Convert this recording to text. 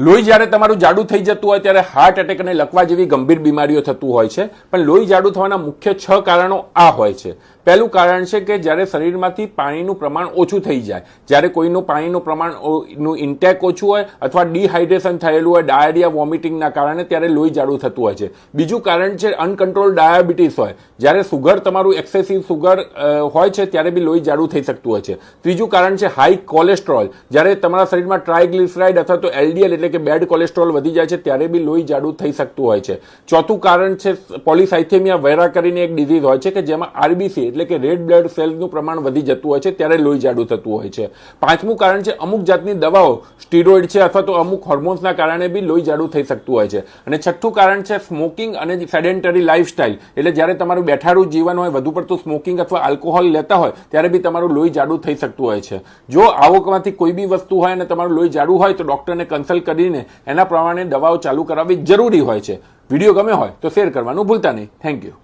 લોહી જ્યારે તમારું જાડું થઈ જતું હોય ત્યારે હાર્ટ એટેક અને લકવા જેવી ગંભીર બીમારીઓ થતું હોય છે. પણ લોહી જાડું થવાના મુખ્ય છ કારણો આ હોય છે. પહેલું કારણ છે કે જ્યારે શરીરમાંથી પાણીનું પ્રમાણ ઓછું થઈ જાય, જ્યારે કોઈનું પાણીનું પ્રમાણનું ઇન્ટેક ઓછું હોય અથવા ડિહાઇડ્રેશન થયેલું હોય, ડાયરિયા, વોમિટિંગના કારણે ત્યારે લોહી જાડું થતું હોય છે. બીજું કારણ છે અનકન્ટ્રોલ ડાયાબિટીસ હોય. જ્યારે સુગર તમારું એક્સેસિવ સુગર હોય છે ત્યારે બી લોહી જાડું થઈ શકતું હોય છે. ત્રીજું કારણ છે હાઈ કોલેસ્ટ્રોલ જ્યારે તમારા શરીરમાં ટ્રાયગ્લિસરાઇડ અથવા તો એલડીએલ એટલે કે બેડ કોલેસ્ટ્રોલ વધી જાય છે ત્યારે બી લોહી જાડું થઈ શકતું હોય છે. ચોથું કારણ છે પોલિસાઇથેમિયા વેરા કરીને એક ડિઝીઝ હોય છે કે જેમાં આરબીસી એટલે કે રેડ બ્લડ સેલ્સનું પ્રમાણ વધી જતું હોય છે, ત્યારે લોહી જાડું થતું હોય છે. પાંચમું કારણ છે, અમુક જાતની દવાઓ સ્ટીરોઇડ છે અથવા તો અમુક હોર્મોન્સના કારણે બી લોહી જાડું થઈ શકતું હોય છે. અને છઠ્ઠું કારણ છે સ્મોકિંગ અને સેડેન્ટરી લાઇફસ્ટાઇલ એટલે જ્યારે તમારું બેઠાડું જીવન હોય, વધુ પડતું સ્મોકિંગ અથવા આલ્કોહોલ લેતા હોય, ત્યારે બી તમારું લોહી જાડું થઈ શકતું હોય છે. જો આવકમાંથી કોઈ બી વસ્તુ હોય અને તમારું લોહી જાડું હોય, તો ડોક્ટરને કન્સલ્ટ કરીને એના પ્રમાણે દવાઓ ચાલુ કરાવવી જરૂરી હોય છે. વીડિયો ગમે હોય, તો શેર કરવાનું ભૂલતા નહીં. Thank you